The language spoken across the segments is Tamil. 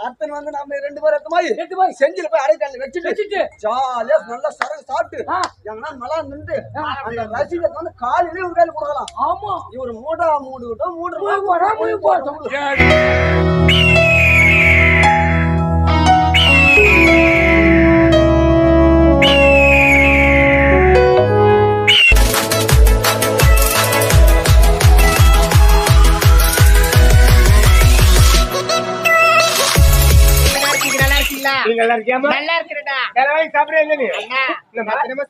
அத்தன் வந்து நம்ம ரெண்டு பேரும் எத்தமாயி எட்டு போய் செஞ்சில போய் வச்சுட்டு ஜாலியா நல்லா சரக்கு சாப்பிட்டு எங்கன்னா நல்லா நின்று அந்த வந்து காலையில ஒரு கையில் கொடுக்கலாம். ஆமா. இவர் மூடா மூடுகிட்டோம் மூடு போட்டோம் நீ? நல்லா இருக்கியா நல்லா இருக்கிறடா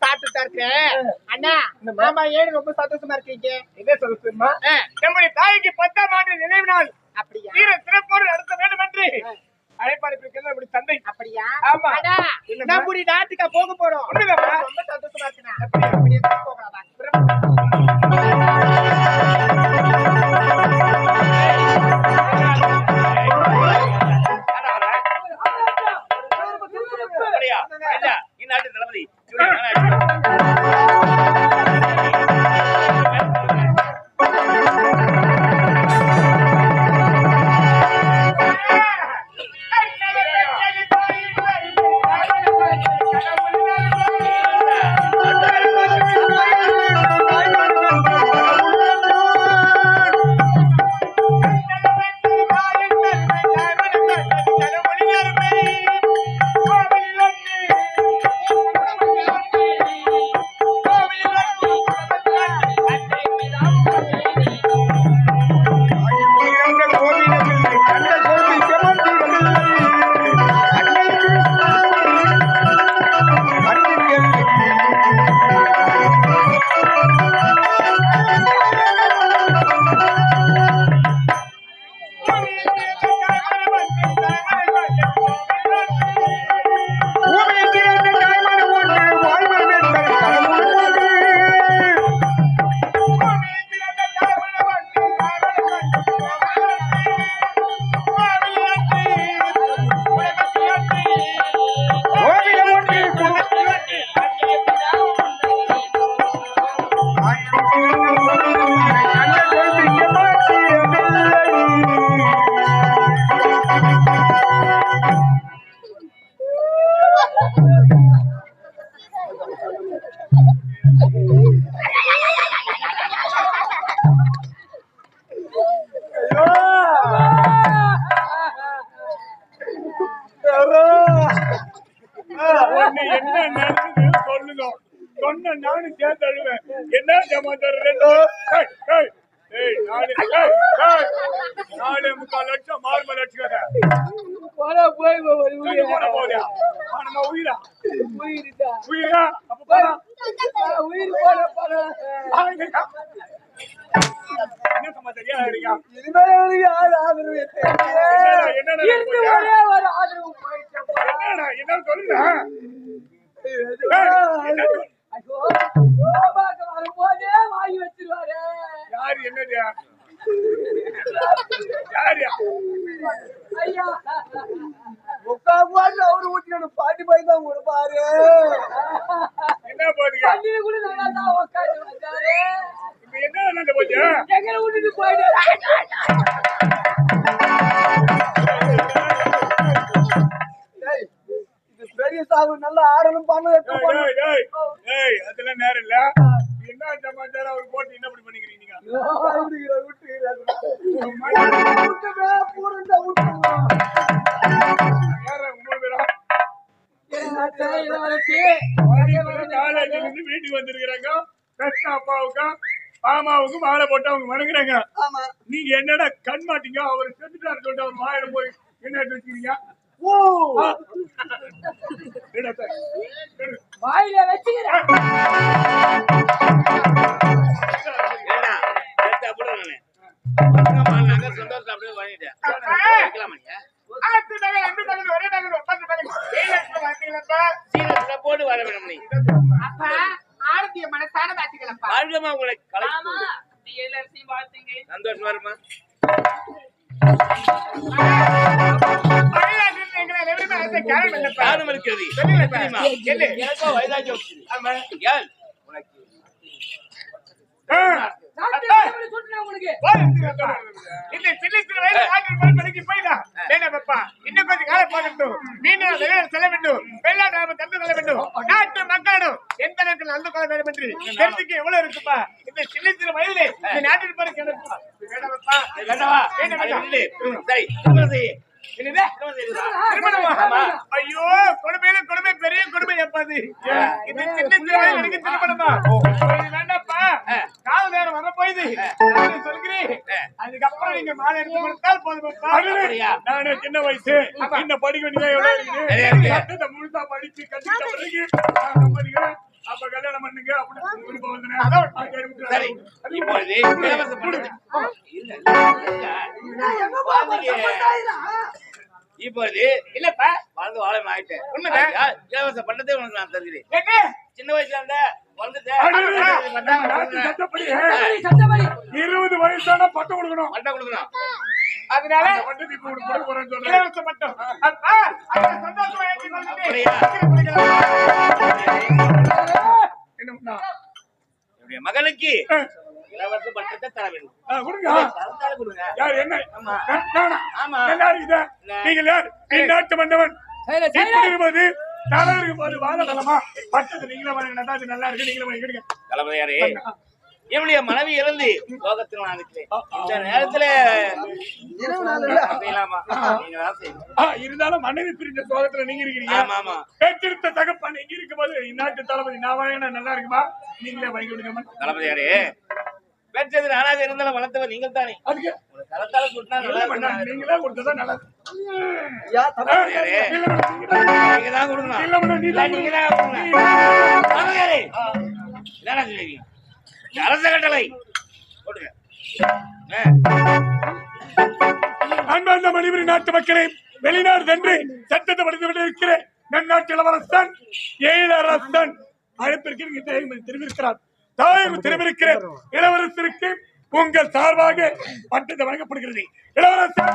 சாப்பிட்டு இருக்கிறேன். அண்ணா. இந்த மாமா ஏன் ரொம்ப சந்தோஷமா இருக்கீங்க? என்ன சொல்லுமா நம்முடைய தாய்க்கு பத்தாம் ஆண்டு நினைவு நாள். அப்படியா? வீர சிறப்போடு நடத்த வேண்டும் என்று அழைப்பாடுப்பிருக்கிறது நம்முடைய தந்தை? அப்படியா? ஆமா. நம்முடைய நாட்டுக்கா போக போறோம். ரொம்ப சந்தோஷமா இருக்குண்ணா. அப்படியே போகலாம் Oh, ఊడిపారే கேக்குறாங்க. நீங்க என்னடா கண் மாட்டீங்க? அவர் செத்துட்டாரு சொல்லிட்டு அவர் வாயில போய் என்ன வச்சுக்கிறீங்க வாயில வச்சுக்கிறேன். சந்தோஷம் அப்படியே வாங்கிட்டேன் போட்டு வர வேணும் வாழ்க்கமா உங்களுக்கு இன்னும் கொஞ்சம் காலம் போகட்டும் மீண்டும் வெளியில் வேண்டும் வெள்ளா நாம வேண்டும் நாட்டு மக்களிடம் எந்த நேரத்தில் நடந்து கொள்ள வேண்டும் என்று தெரிஞ்சுக்க இருக்குப்பா இந்த சின்ன சிறு வயதிலே நாட்டின் ஐயோ கொடுமையில கொடுமை பெரிய கொடுமை எப்பாது இது சின்ன சின்ன வயதில் எனக்கு திருமணமா? இது வேண்டாப்பா. கால நேரம் வர போயுது. சொல்கிறேன். அதுக்கப்புறம் நீங்க மாலை எடுத்து கொடுத்தால் போதும்? நானே சின்ன வயசு. இன்னும் படிக்க வேண்டியதா எவ்வளவு இருக்கு. முழுசா படிச்சு நான் சம்மதிக்கிறேன். அப்ப கல்யாணம் பண்ணுங்க அப்படின்னு விருப்பம் இல்லப்பா வாழ்ந்து வாழ ஆயிட்டேன். உண்மைதான். இலவச பட்டத்தை உனக்கு நான் தருகிறேன் சின்ன வயசுல இருந்த இருபது வயசான பட்டம் கொடுக்கணும். பட்டம் கொடுக்கணும். அதனால அந்த பட்டத்தை இப்ப உனக்கு கொடுக்க போறேன்னு சொல்றேன். இலவச மட்டும் அப்பா அந்த சந்தோஷமா? என்னுடைய மகனுக்கு இலவச பட்டத்தை தர வேண்டும். கொடுங்க. கொடுங்க. யார் என்ன? ஆமா. நல்லா இருக்குதா? நீங்கள் யார்? மன்னவன். இருப்பது வாழ பட்டத்து நல்லா இருக்கு. தளபதியாரே என்னுடைய மனைவி இறந்து லோகத்தில் நான் இருக்கிறேன் இந்த நேரத்துல இருந்தாலும் மனைவி பிரிஞ்ச சோகத்துல நீங்க இருக்கிறீங்க. ஆமா ஆமா. பெற்றெடுத்த தகப்பன் இங்க இருக்கும்போது இந்நாட்டு தளபதி நான் வாங்கினா நல்லா இருக்குமா? நீங்களே வாங்கி விடுங்க தளபதியாரே பெற்றது நானாக இருந்தாலும் வளர்த்தவர் நீங்கள் தானே. அதுக்கு கலத்தால நல்லா நீங்களே கொடுத்ததா நல்லது யாரே? நீங்க தான். கொடுக்கணும். நீங்க தான் கொடுக்கணும். என்னடா சொல்லுவீங்க அரச கட்டளை. போடுங்க. அன்பார்ந்த மணிபுரி நாட்டு மக்களே வெளிநாடு சென்று சட்டத்தை படித்து கொண்டு இருக்கிற நன்னாட்டு இளவரசன் எழிலரசன் அழைப்பிற்கு திரும்பியிருக்கிறார் தாயகம் திரும்பியிருக்கிற இளவரசருக்கு உங்கள் சார்பாக பட்டத்தை வழங்கப்படுகிறது. இளவரசன்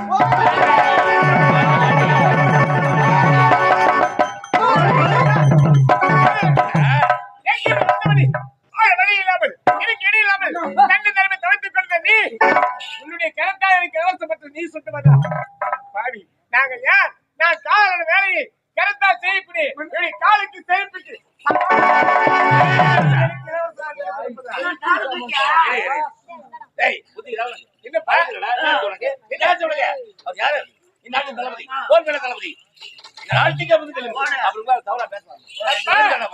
எங்கே வந்தவனே? ஆள் வழி இல்லாமல், எனக்கு இடி இல்லாமல், தன்னை தலைமை நீ, உன்னுடைய கரத்தால் எனக்கு இலவசப்பட்டு நீ சுட்டு வந்தா. பாவி, நாங்கள் யார்? நான் காலான வேலையை கரத்தால் செய்யக்கூடிய என்னுடைய காலுக்கு இல்லாம. என்ன? அவர் யாரு? நாட்டின் தளபதி. போர் மேல தளபதி. நாட்டுக்கே வந்து. அப்புறம் தவறா பேசலாம். சொல்லுங்கடா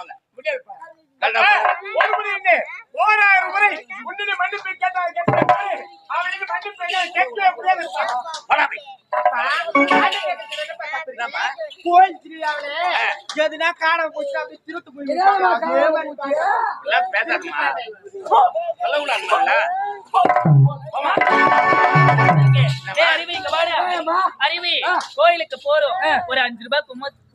ஒரு முறை என்ன? ஓராயிரம் முறை உன்னிடம் மன்னிப்பு கேட்டால் கேட்கிறேன் பாரு. அவனுக்கு மன்னிப்பு கேட்க- கேட்கவே முடியாதுப்பா. கோயில் திருவிழாவிலே எதுனா போச்சு? அப்படி திருட்டு கோயிலுக்கு போறோம். ஒரு அஞ்சு ரூபாய்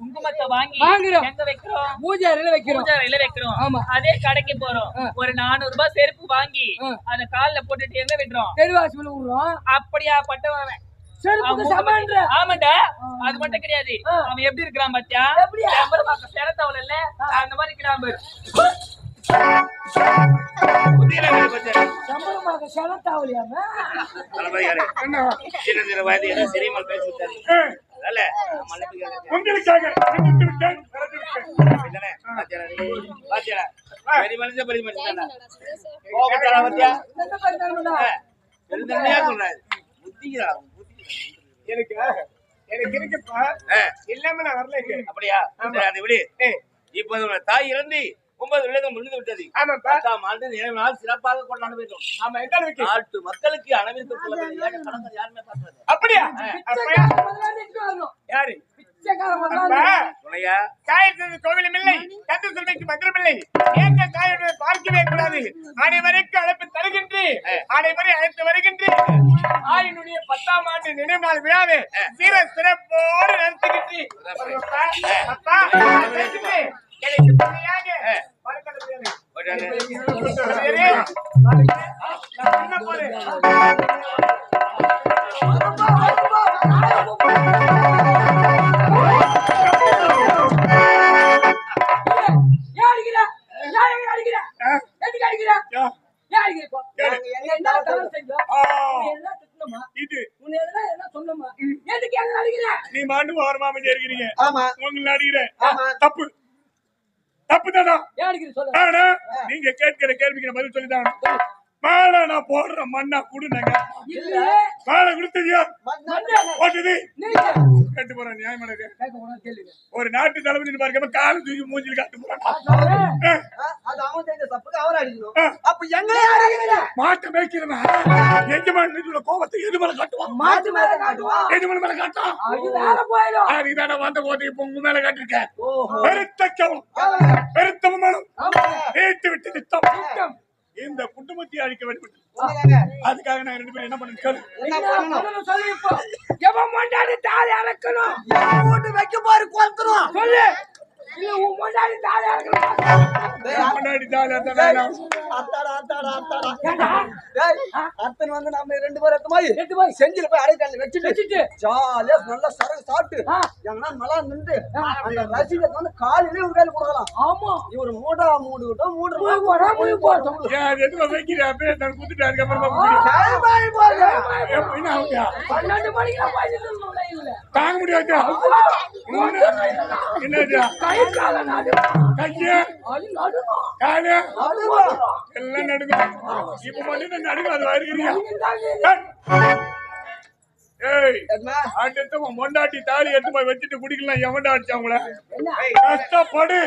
குங்குமத்தை வாங்கி வாங்குறோம். எங்க வைக்கிறோம்? பூஜை அறையில வைக்கிறோம். பூஜை அறையில வைக்கிறோம். ஆமா. அதே கடைக்கு போறோம். ஒரு நானூறு ரூபாய் செருப்பு வாங்கி. அத கால்ல போட்டுட்டு எங்க விடுறோம்? தெருவாசி விடுறோம். அப்படியா பட்டவன் செருப்புக்கு சமன்ற. ஆமாண்டா. அது மட்டும் கிடையாது. அவன் எப்படி இருக்கிறான் பாத்தியா? சேரத்தவள இல்ல. அந்த மாதிரி இருக்கிறான் பாரு. உங்களுக்காக மனுஷன், பெரிய மனுஷன் சொல்றாரு. எனக்கு எனக்கு இருக்குப்பா. இல்லாம நான் வரல. அப்படியா? அதை விடு. உன் தாய் இறந்து ஒன்பது வருடங்கள் முடிந்து விட்டது. பத்தாம் ஆண்டு நினைவு நாள் சிறப்பாக கொண்டாட வேண்டும். ஆமா எந்த அளவுக்கு? நாட்டு மக்களுக்கு கணக்கு யாருமே பார்க்கறது அப்படியா? யாரு? கோவிலும் பார்க்கவே கூடாது. அனைவருக்கு அழைப்பு தருகின்றேன் அனைவரை அழைத்து வருகின்றேன் ஆயினுடைய பத்தாம் ஆண்டு நினைவு நாள் விழாவை சீர சிறப்போடு நடத்துகின்றேன். எனக்கு துணையாக வணக்கம். அமைஞ்சு இருக்கிறீங்க. ஆமா. உங்களை அடிக்கிறேன். ஆமா. தப்பு. தப்பு தானா? நீங்க கேட்கிற கேள்விக்கு பதில் சொல்லிதான் மாலை நான் போடுற மண்ணா குடுனாங்க இல்லையே மாலை கொடுத்ததியா போட்டது. கேட்டு போறேன் நியாயமான ஒரு நாட்டு தளபதி பாருங்க காலை தூக்கி மூஞ்சில காட்டு போறான். மாட்டை மேய்க்கிறவன். எஜமான் மீதுள்ள கோபத்தை எது மேல காட்டுவான்? மாட்டு மேல காட்டுவான். அதுக்கு தானே வந்த கோட்டையை இப்ப உங்க மேல காட்டிருக்கேன் ஓஹோ. பெருத்த கவலம் பெருத்த மனம் விட்டு திட்டம். இந்த குடும்பத்தை அழிக்க வேண்டும். அதுக்காக நான் ரெண்டு பேரும் என்ன பண்ணணும் பண்ணணும்? சொல்லு இப்போ. எவன் மொண்டாடி தாலி அறக்கணும் வீட்டு வைக்க பாரு கொளுத்துறோம் சொல்லு. இல்ல உன் மொண்டாடி தாலி அறக்கணும் அத்தன் வந்து நம்ம ரெண்டு பேரும் எத்த மாதிரி எடுத்து போய். செஞ்சில போய் அடைக்கால வச்சுட்டு. வச்சுட்டு. ஜாலியா நல்லா சரக்கு சாப்பிட்டு. எங்கன்னா நல்லா நின்று அந்த ரசிகத்தை வந்து காலையிலே ஒரு கையில கொடுக்கலாம். ஆமா. இவர் மூடா மூடு விட்டோம் மூடு என்ன தாங்க முடியாதா? என்னது? கை கால நடு கைய காலு. எல்லாம் நடுக்கும் இப்ப மட்டும் நடுக்கும் அது. ஏய்? அடுத்தவன் மொண்டாட்டி தாலி எடுத்து போய் வச்சுட்டு குடிக்கலாம். எவன்டா அடிச்சவங்கள கஷ்டப்படு.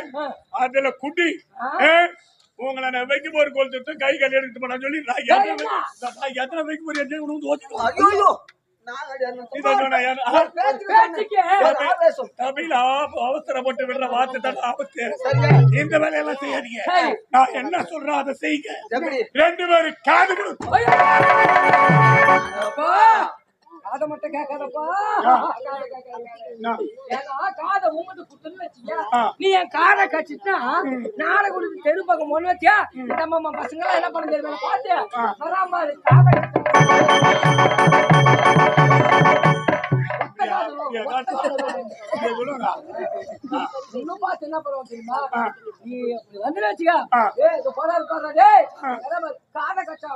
அதுல குடி. உங்களை நான் வைக்க போற கொளுத்து கை கல் எடுத்து போனா சொல்லி நான் எத்தனை வைக்க போறேன் தமிழ் அவசரப்பட்டு விடுற வார்த்தை தான் ஆபத்து? இந்த வேலையெல்லாம் செய்யாதீங்க. நான் என்ன சொல்றேன் அதை செய்யுங்க? ரெண்டு பேரும் காது காதை மட்டும் கேட்காதப்பா. காதை உங்கிட்ட குத்துன்னு வச்சுக்கியா, ஆ. நீ என் காதை கடிச்சிட்டா நாளை கொடுத்து தெரு பக்கம் ஒண்ணு வச்சியா இந்த அம்மா பசங்க எல்லாம் என்ன பண்ண தெரியுமா? பாத்தியா வராம காதை இன்னும் பார்த்து என்ன பண்ணுவோம் தெரியுமா நீ வந்து வச்சுக்கா. ஏய் இது போறாரு இரு, காதை கட்டா.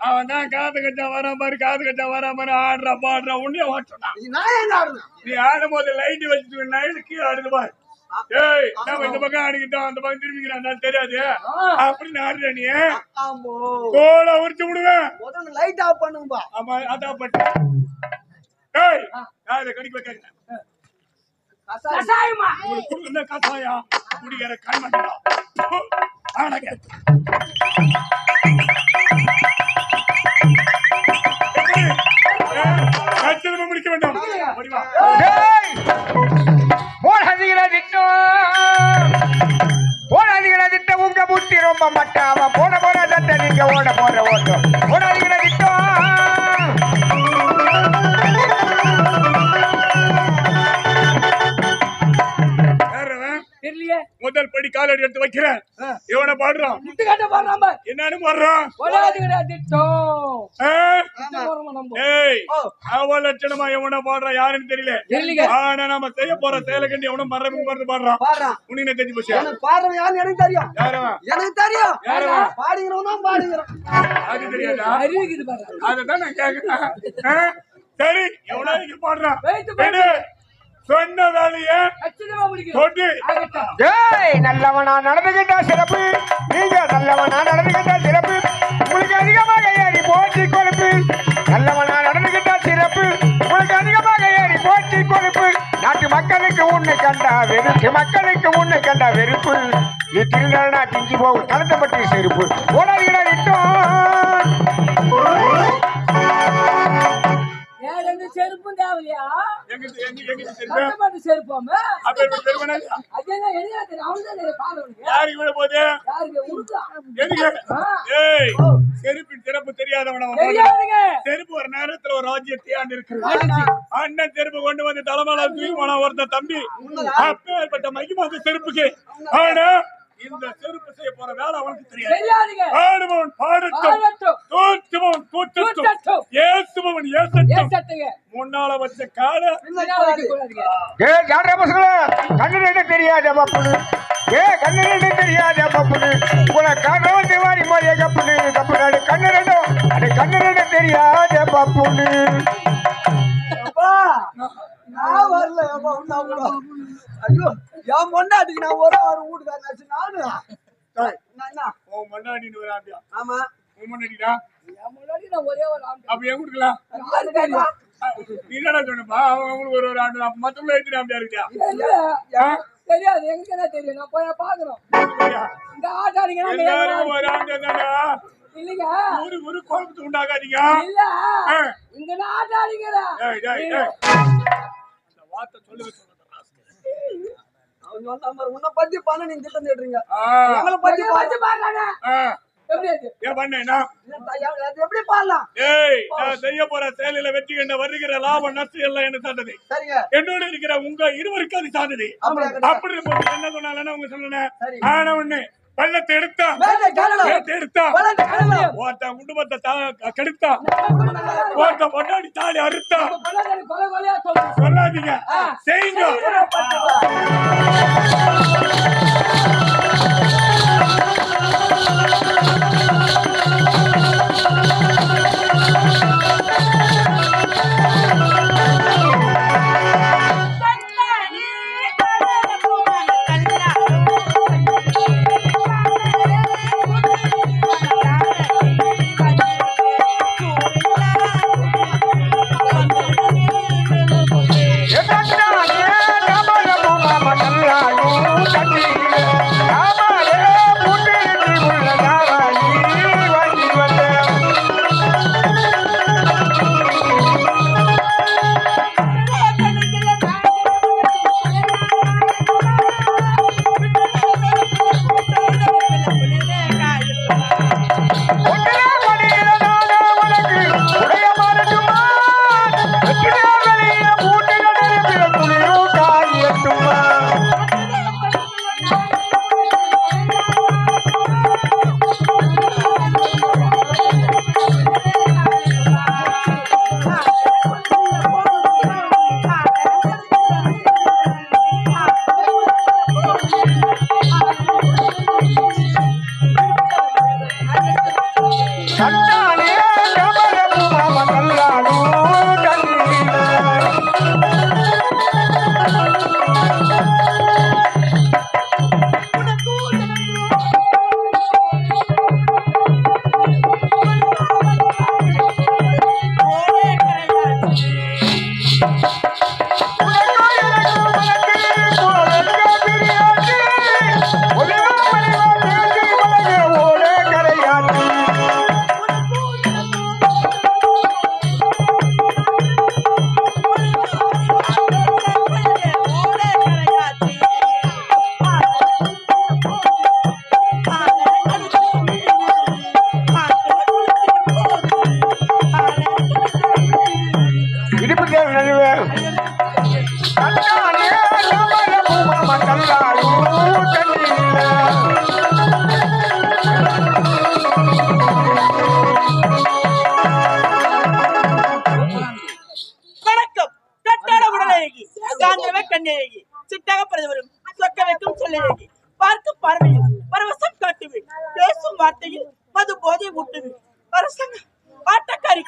அவன் தான் காது கட்டா வரா மாதிரி காது கட்டா வரா மாதிரி ஆடுறா பாடுறா உன்னைய ஓட்டுறான் நான் எங்க ஆடுனேன்? நீ ஆடும் போது லைட் வச்சுட்டு நைட்டு கீழே ஆடுது பாரு ஏய் நம்ம இந்த பக்கம் ஆடிக்கிட்டோம் அந்த பக்கம் திரும்பிக்கிறான் தெரியாது. அப்படின்னு ஆடுற நீ. தோலை உரிச்சு விடுவேன் முதல்ல லைட் ஆஃப் பண்ணுங்கப்பா. ஆமா அதான் பட்டு. ஏய் நான் இதை கடிக்க வைக்கிறேன் கசாயம். உங்களுக்கு குடுக்குற ஆனங்க கச்சிதமா முடிக்க வேண்டாம். முடிவா போடாதீங்களா திட்டம் போடாதீங்களா திட்டம் உங்க புத்தி ரொம்ப மட்டாம போட போட தட்ட நீங்க ஓட போற ஓட்டம் போடாதீங்களா திட்டம் தெரியலையே முதல் படி காலடி எடுத்து வைக்கிறேன். இவனை பாடுறான்? இட்டு கட்ட பாடுறாம என்னன்னு பாடுறான். அவ லட்சணமா எவன பாடுறான் யாருன்னு தெரியல. ஆனா நம்ம செய்ய போற செயலை கண்டு எவனும் மறந்து மறந்து பாடுறான். பாடுறான். உன்னை தெரிஞ்சு போச்சு? பாடுறவன் யாருன்னு எனக்கு தெரியும். எனக்கு தெரியும். பாடுகிறவன் தான் பாடுகிறான். அது தெரியாதா? அதுதான் நான் கேக்குறேன்? சரி எவ்வளவு பாடுறான். சொன்ன வேலைய நல்லவனா நடந்துகிட்டா சிறப்பு. நீங்க நல்லவனா நடந்துகிட்டா சிறப்பு. உங்களுக்கு அதிகமாக ஏறி போற்றி கொழுப்பு. நல்லவனா நடந்துகிட்டா சிறப்பு. உங்களுக்கு அதிகமாக ஏறி போற்றி கொழுப்பு. நாட்டு மக்களுக்கு உன்னை கண்டா வெறுப்பு. மக்களுக்கு உன்னை கண்டா வெறுப்பு. நீ திருநா பிஞ்சி போகும் தளத்தப்பட்டு செருப்பு. ஓடாதீங்களா ரெண்டு செருப்பும் தேவையா கட்டப்பட்டு செருப்பாம? அதான் தெரியும் அவனுதான் உடுக்கா எதுக்கு ஏய் செருப்பின் சிறப்பு தெரியாதவன அவன் பாடுறான். தெரியாதுங்க செருப்பு ஒரு நேரத்துல ஒரு ராஜ்யத்தை ஆண்டு இருக்கு அண்ணன் செருப்பு கொண்டு வந்து தலைமையில தூக்கி போன ஒருத்த தம்பி. அப்பேற்பட்ட மகிமா செருப்புக்கு. ஆனா இந்த செருப்பு செய்ய போற வேலை அவனுக்கு தெரியாது. ஆடுபவன் பாடட்டும். தூற்றுபவன் தூற்றட்டும். ஏசுபவன் ஏசட்டும் முன்னால வச்ச கால ஏ யாரா பசங்கள கண்ணு ரெண்டு தெரியாத பப்புனு ஏ கண்ணு ரெண்டு தெரியாத பப்புனு உங்களை காரணம் திவாரி மாதிரி கப்புனு. கப்புனு அடி கண்ணு ரெண்டும் அடி கண்ணு ரெண்டு தெரியாத பப்புனு அப்பா. ஐயோ என் மொண்டாட்டிக்கு நான் ஒரு வாரம் வீட்டுக்காரனாச்சு நானு. என்ன? உன் மொண்டாட்டின்னு ஒரு ஆம்பியா ஆமா. உன் மொண்டாட்டிடா என் மொண்டாட்டி நான் ஒரே ஒரு ஆம்பியா அப்ப என் ஒரு ஒரு ஆண்டு மத்தவங்களும் எடுத்துட்டு ஆம்பியா இருக்கியா? தெரியாது. எங்க தெரியும்? நான் போய் பாக்குறோம் இந்த ஆட்டாடிங்க ஒரு ஆண்டு என்னடா ஒரு ஒரு குழப்பத்தை உண்டாக்காதீங்க இல்ல. இங்க நான் ஆட்டாடிங்கிறேன் வார்த்தை சொல்லுங்க சொல்லுங்க அவன் சொன்னா பாரு, உன்னை பத்தி பண்ண நீங்க திட்டம் தேடுறீங்க. எங்களை பத்தி பாருங்க. எப்படி பாடலாம்? ஏய் நான் செய்ய போற செயலில வெற்றி கண்ட வருகிற லாபம் நஷ்டம் எல்லாம் என்ன சார்ந்தது. சரிங்க. என்னோட இருக்கிற உங்க இருவருக்கு அது சார்ந்தது. அப்படி இருக்கும்போது என்ன சொன்னாலும் உங்க சரி. ஆனா ஒண்ணு பள்ளத்தை எடுத்தா எடுத்தா. ஒருத்தன் குடும்பத்தை கெடுத்தா ஒருத்தன் பொண்டாடி தாலி அறுத்தா சொல்லாதீங்க செய்யுங்க.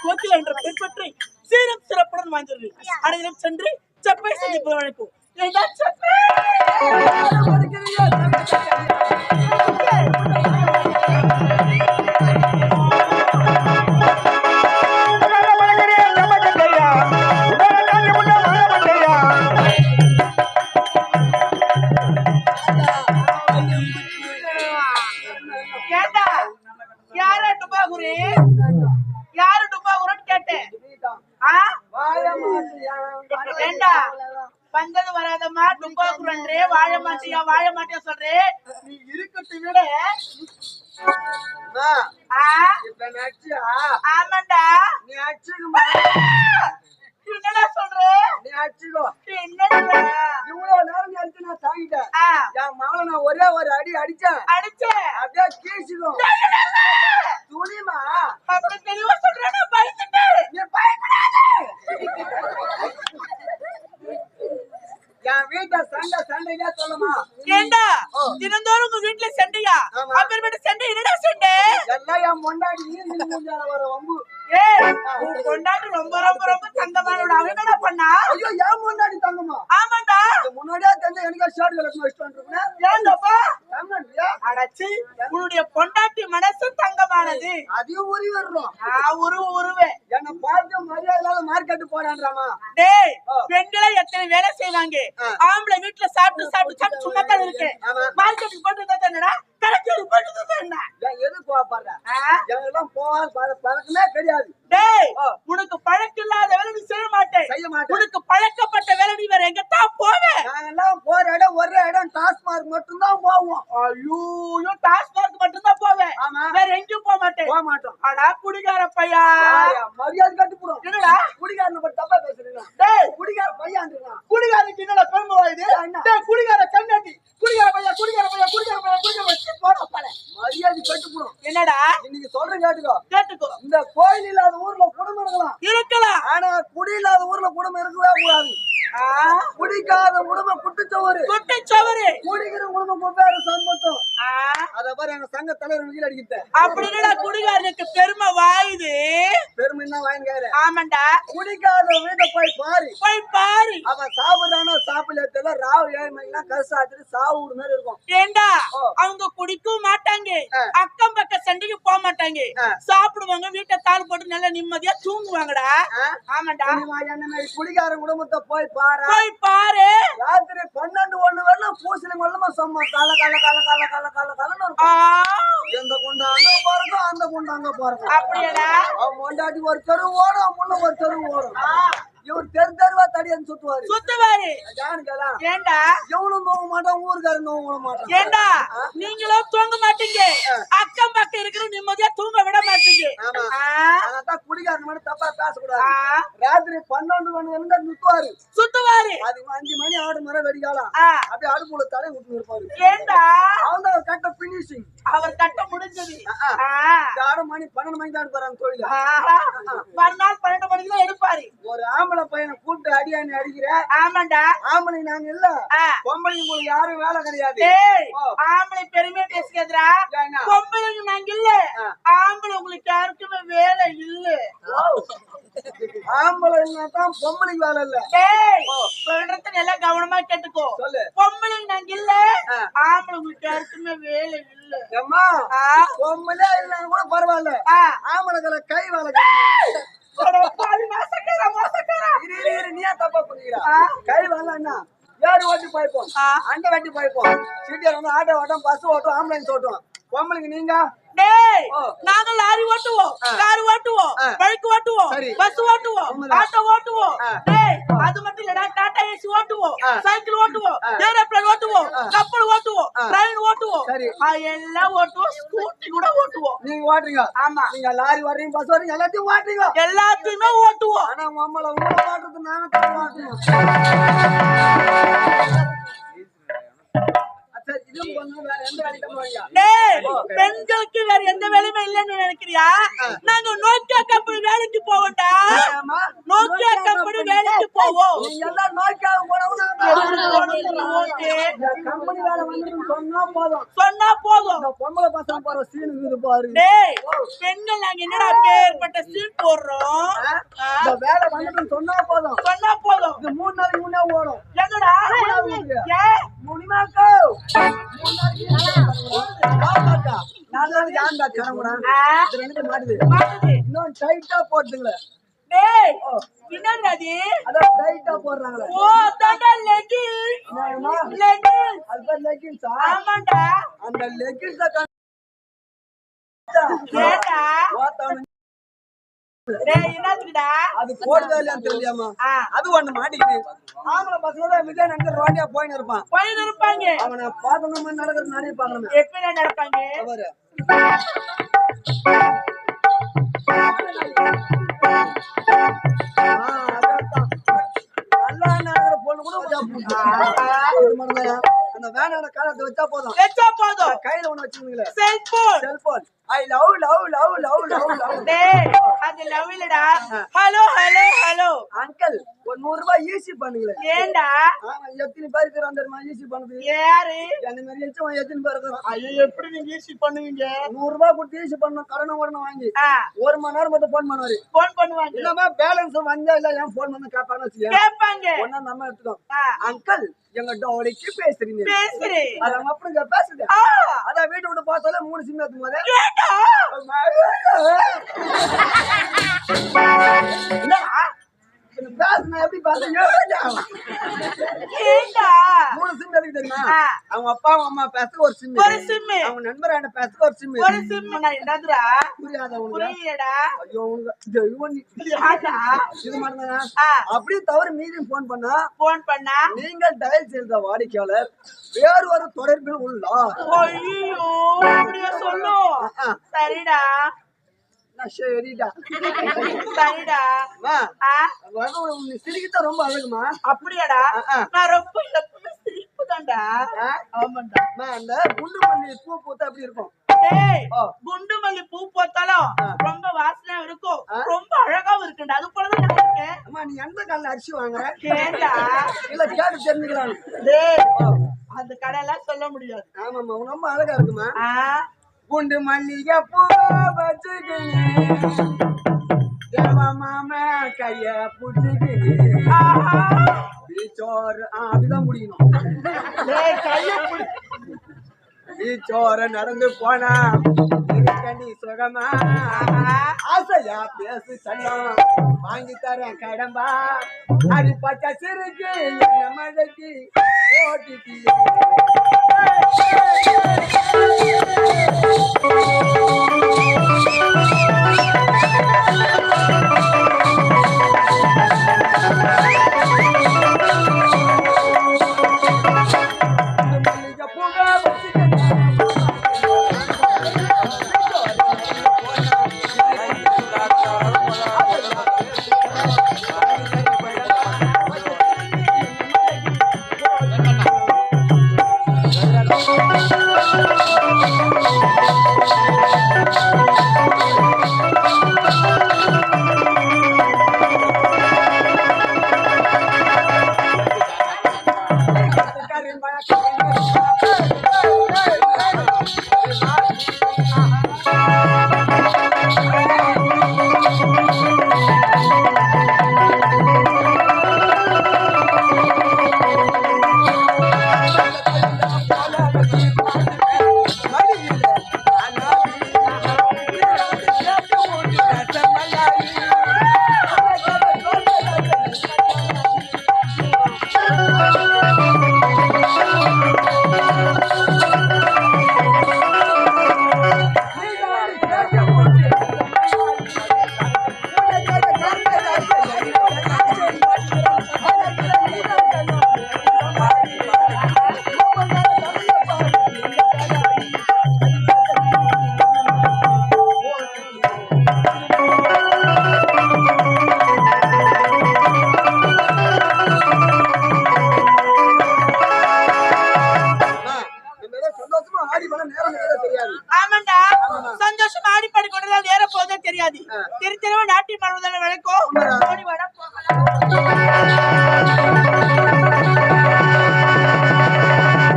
ஆட்டக்காரி என்ற பெயர் பற்றி சீரும் சிறப்புடன் வாழ்ந்தீர்கள் அனைவரும் சென்று செப்பை சந்திப்பு வழங்கும் ஒரே அடி அடிச்சேன் அடிச்ச. அப்படியே கீழ்ச்சிக்கும். துணிமா? அப்படி தெளிவா சொல்றேன் நான் பயந்துட்டேன் நீ பயப்படாத. என் வீட்டை சண்டை சண்டையா சொல்லுமா? ஏண்டா? தினந்தோறும் உங்க வீட்டுல சண்டையா. அப்புறமேட்டு சண்டை என்னடா சண்டை? எல்லாம் என் முன்னாடி நீ வர வம்பு. ஏய் உன் கொண்டாடி ரொம்ப ரொம்ப ரொம்ப தங்கமானோட என்னடா பண்ணா? ஐயோ என் முன்னாடி தங்கம்மா. ஆமாண்டா. முன்னாடியே தெரிஞ்ச எனக்கு ஷார்ட் கலெக்ஷன் வச்சுட்டு அடச்சி உன்னுடைய பொண்டாட்டி மனசு தங்கமானது. அதையும் உரி வர்றோம் நான் உருவ உருவேன். என்னை பார்த்து மரியாதை இல்லாத மார்க்கெட்டு போறான்றாமா? டேய். பெண்களே எத்தனை வேலை செய்வாங்க. ஆம்பளை வீட்டுல சாப்பிட்டு சாப்பிட்டு சாப்பிட்டு சும்மா தான் இருக்கேன். மார்க்கெட்டுக்கு போட்டு என்னடா? கடைக்கு போட்டு தான் ஏன் எது கோவப்படுற ஆ? எங்கெல்லாம் போவாது பழ- பழக்கமே கிடையாது. டேய். உனக்கு பழக்கம் இல்லாத வேலை நீ செய்ய மாட்டேன். செய்ய மாட்டேன். உனக்கு பழக்கப்பட்ட வேலை நீ வேற எங்கத்தான் போவே? நாங்கெல்லாம் போற இடம் ஒரே இடம் டாஸ்மார்க் மட்டும்தான் போவோம். ஐயோ டாஸ்மார்க் மட்டும் தான் போவேன். வேற எங்கேயும் போக மாட்டேன். போக மாட்டோம். அடா குடிகார பையா? மரியாதை கட்டுப்படும் என்னடா? குடிகாரனை பத்தி தப்பா பேசுறீங்க டேய். குடிகார பையன் குடிகாரனுக்கு என்னடா பெருமை வாயுது? குடிகார கண்ணாடி. குடிகார பையா குடிகார பையா குடிகார பையா குடிகார பையா போடா. பல மரியாதை கட்டுப்படும் என்னடா? இன்னைக்கு சொல்றேன் கேட்டுக்கோ. கேட்டுக்கோ. இந்த கோயில் இல்லாத ஊர்ல குடும்பம் இருக்கலாம். இருக்கலாம். ஆனா குடி இல்லாத ஊர்ல குடும்பம் இருக்கவே கூடாது. குடிக்காத குடும்பம் குட்டிச்சவரு. குட்டி சவரு குடிக்கிற குடும்பம் கொண்டாடு சம்பத்தம் அத பாரு எங்க சங்க தலைவர் வெளியில அடிக்கிட்ட. அப்படி என்னடா குடிகாரனுக்கு பெருமை வாயுது. பெருமை என்ன வாங்கிக்காரு ஆமாண்டா. குடிக்காத வீட்டை போய் பாரு. போய் பாரு. அவன் சாப்பிடுறானோ சாப்பிடல தெரியல ராவு ஏழு மணிக்கெல்லாம் கசாத்திட்டு சாவுடு மாதிரி இருக்கும். ஏண்டா. அவங்க குடிக்கவும் மாட்டாங்க. அக்கம் சண்டைக்கு போக மாட்டாங்க. சாப்பிடுவாங்க வீட்டை தாள் போட்டு நல்லா நிம்மதியா தூங்குவாங்கடா. ஆ? ஆமாண்டா. இனிமா என்ன மாதிரி குடிக்கார குடும்பத்தை போய் பாரு. போய் பாரு. ராத்திரி பன்னெண்டு ஒண்ணு வரலாம் பூசணி கொள்ளமா சும்மா கால கால கால கால கால கால காலன்னு எந்த குண்டு அங்க போறதும் அந்த குண்டு அங்க போறதும் அப்படியாடா. அவன் ஒரு தெரு ஓடும் புள்ள ஒரு தெரு ஓடும். இவர் தெரு தெருவா தடியன்னு சுத்துவாரு. சுத்துவாரு. ஜானுக்கெல்லாம் ஏண்டா? இவனும் தூங்க மாட்டான் ஊருக்காரன் தூங்க மாட்டான். ஏண்டா? நீங்களும் தூங்க மாட்டீங்க. அக்கம் பக்கம் இருக்கிற நிம்மதியா தூங்க விட மாட்டீங்க. அதான் குடிக்காரன் மட்டும் தப்பா பேசக்கூடாது. ராத்திரி பன்னெண்டு மணி இருந்தா சுத்துவாரு. சுத்துவாரு. அதுக்கு அஞ்சு மணி ஆறு மணி வெடிக்கலாம் அப்படியே அடுப்புல தலை விட்டு இருப்பாரு. ஏண்டா? அவன் தான் கட்ட பினிஷிங் அவர் கட்ட முடிஞ்சது. ஆறு மணி பன்னெண்டு மணிக்கு தான் எடுப்பாரு கோயில. மறுநாள் பன்னெண்டு மணிக்கு தான் எடுப்பாரு. ஒரு ஆம்பளை பையனை கூப்பிட்டு அடியானி அடிக்கிற. ஆமாண்டா. ஆம்பளை நாங்க இல்ல. பொம்பளை உங்களுக்கு யாரும் வேலை கிடையாது. ஆம்பளை பெருமையா பேசுகிறா? பொம்பளைங்க நாங்க இல்ல. ஆம்பளை உங்களுக்கு யாருக்குமே வேலை இல்ல. ஆம்பளை தான் பொம்பளைக்கு வேலை இல்ல. சொல்றத நல்லா கவனமா கேட்டுக்கோ. பொம்பளைங்க நாங்க இல்ல. ஆம்பளை உங்களுக்கு யாருக்குமே வேலை இல்ல. அம்மா. பொம்பளை இல்லைன்னு கூட பரவாயில்ல ஆ. ஆம்பளைகளை கை வேலை கிடையாது. அட பாவி, மோசக்காரா, மோசக்காரா. இரு, இரு, இரு, நீ ஏன் தப்பா புரிஞ்சுக்கிற? கை வேலைன்னா ஏறு ஓட்டி போய்ப்போம். அண்டை வெட்டி போய்ப்போம் சிட்டியார் வந்து ஆட்டோ ஓட்டும் பஸ் ஓட்டும் ஆம்புலன்ஸ் ஓட்டும் பொம்பளைக்கு நீங்க டேய். நாங்க லாரி ஓட்டுவோம். கார் ஓட்டுவோம். பைக் ஓட்டுவோம். பஸ் ஓட்டுவோம். ஆட்டோ ஓட்டுவோம். டேய் அது மட்டும் இல்லடா டாடா ஏசி ஓட்டுவோம். சைக்கிள் ஓட்டுவோம். ஏரோப்ளேன் ஓட்டுவோம். கப்பல் ஓட்டுவோம். ட்ரெயின் ஓட்டுவோம் எல்லாம் ஓட்டுவோம் ஸ்கூட்டி கூட ஓட்டுவோம் நீங்க ஓட்டுறீங்க ஆமா நீங்க லாரி வர்றீங்க பஸ் வர்றீங்க எல்லாத்தையும் ஓட்டுறீங்க எல்லாத்தையுமே ஓட்டுவோம் ஆனா உங்க அம்மால உங்களை ஓட்டுறது நாங்க தான் பெண்களுக்கு வேற எந்த வேலையுமே இல்லைன்னு நினைக்கிறியா? நாங்க நோக்கியா கம்பெனி வேலைக்கு போவோம்டா ஆமா. நோக்கியா கம்பெனி வேலைக்கு போவோம் சொன்னா போதும். சொன்னா போதும். இந்த பொம்பளை பசங்க போற சீனு இது பாரு. டேய் பெண்கள் நாங்க என்னடா பேர்பட்ட சீட் போடுறோம்? வேலை சொன்னா போதும். சொன்னா போதும். மூணு நாளைக்கு முன்னே ஓடும். எங்கடா மூணாவது நாளைக்கு ஆண்டா கனவுடா ஆ, இது ரெண்டு மாட்டுது மாட்டுது. இன்னும் டைட்டா போட்டுங்களே டேய் என்னடா அது அதான் டைட்டா போடுறாங்களே ஓ தாண்டா லெகின் என்னம்மா? லெகின் அது பேர் லெக்கின்ஸா ஆமாண்டா அந்த என்னத்துக்குடா அது போடுதா இல்லையான்னு தெரியலையாம்மா. ஆ அது ஒண்ணு மாட்டிக்கிது. ஆம்பளை பசங்க தான் விஜய் நடிகர் ரோட்டியா போயின்னு இருப்பான். போயின்னு இருப்பாங்க. அவனை பார்த்த மாதிரி நடக்கிறது நிறைய பார்க்கணுமே. எப்படி நடப்பாங்க? அவரு. நடக்கிற. அந்த வேனோட காலத்தை வச்சா போதும். வச்சா போதும். கையில ஒண்ணு வச்சுக்கீங்களே cellphone cellphone I love love love love love love. டேய் அது லவ் இல்லடா. Hello hello hello. அங்கிள் ஒரு நூறு ரூபாய் ஈஸி பண்ணுங்களேன். ஏண்டா? ஆமா, எத்தனை பேர் இருக்கிறான் தெரியுமா ஈஸி பண்ணுது? யாரு? அந்த மாதிரி எச்சம் எத்தனை பேர் இருக்கிறான் ஐயோ எப்படி நீங்க ஈஸி பண்ணுவீங்க? நூறு ரூபாய் கொடுத்து ஈஸி பண்ணணும் கடனை உடனே வாங்கி. ஒரு மணி நேரம் மட்டும் போன் பண்ணுவாரு. போன் பண்ணுவாங்க. இல்லமா பேலன்ஸ் வந்தா இல்ல என் போன் வந்து கேட்பான்னு வச்சுக்கேன் கேட்பாங்க. ஒன்னா நம்ம எடுத்துக்கோ. ஆ, அங்கிள் எங்க டோடிக்கு பேசுறீங்க. பேசுறேன் அது அவங்க அப்படிங்க பேசுது ஆ, அதான் வீட்டு விட்டு பார்த்தாலே மூணு சிம் எடுக்கும் போது ஏண்டா பேசுனா எப்படி ஏண்டா? மூணு சிம் எதுக்கு தெரியுமா? ஆ. அவங்க அப்பா அவங்க அம்மா பேச ஒரு சிம் ஒரு சிம்மு. அவங்க நண்பர் என்ன பேச ஒரு சிம் ஒரு சிம் நான் என்னதுடா புரியாத உனக்கு? புரியலடா. ஐயோ உனக்கு. யாரா இது ஆ. அப்படியே தவறு போன் பண்ணா போன் பண்ணா? நீங்கள் டயல் செய்த வாடிக்கையாளர் வேறு ஒரு தொடர்பில் உள்ளார். ஐயோ அப்படியா சொல்லு. ஆ. சரிடா. சரிடா. சரிடா. சிரிக்கத்தான் ரொம்ப அழகுமா? அப்படியாடா. நான் ரொம்ப சிரிப்பு தான்டா? ஆமாண்டா. அந்த குண்டு மல்லி பூ பூத்தா எப்படி இருக்கும். குண்டு மல்லி பூ போத்தாலும். ரொம்ப வாசனையா இருக்கும். ரொம்ப அழகாவும் இருக்குண்டா. அது போலதான் நான் இருக்கேன். அம்மா நீ எந்த காலில் அரிசி வாங்குற? கேண்டா. இல்ல கேட்டு தெரிஞ்சுக்கிறாங்க. டேய் அந்த கடையெல்லாம் சொல்ல முடியாது. ஆமாம்மா ரொம்ப அழகா இருக்குமா? குண்டு மல்லிகை பூ வச்சுக்கினு தேவ மாம கைய புடிச்சுக்கினு. பீச்சோறு ஆ அப்படிதான் முடிக்கணும். டேய் கைய பீச்சோர நடந்து போனா இருக்கண்டி சுகமா. ஆசையா பேசு செல்லம் வாங்கி தரேன் கடம்பா. அடி பச்சை சிறுக்கு என்ன மழைக்கு ஓட்டிக்கு மல்லிகை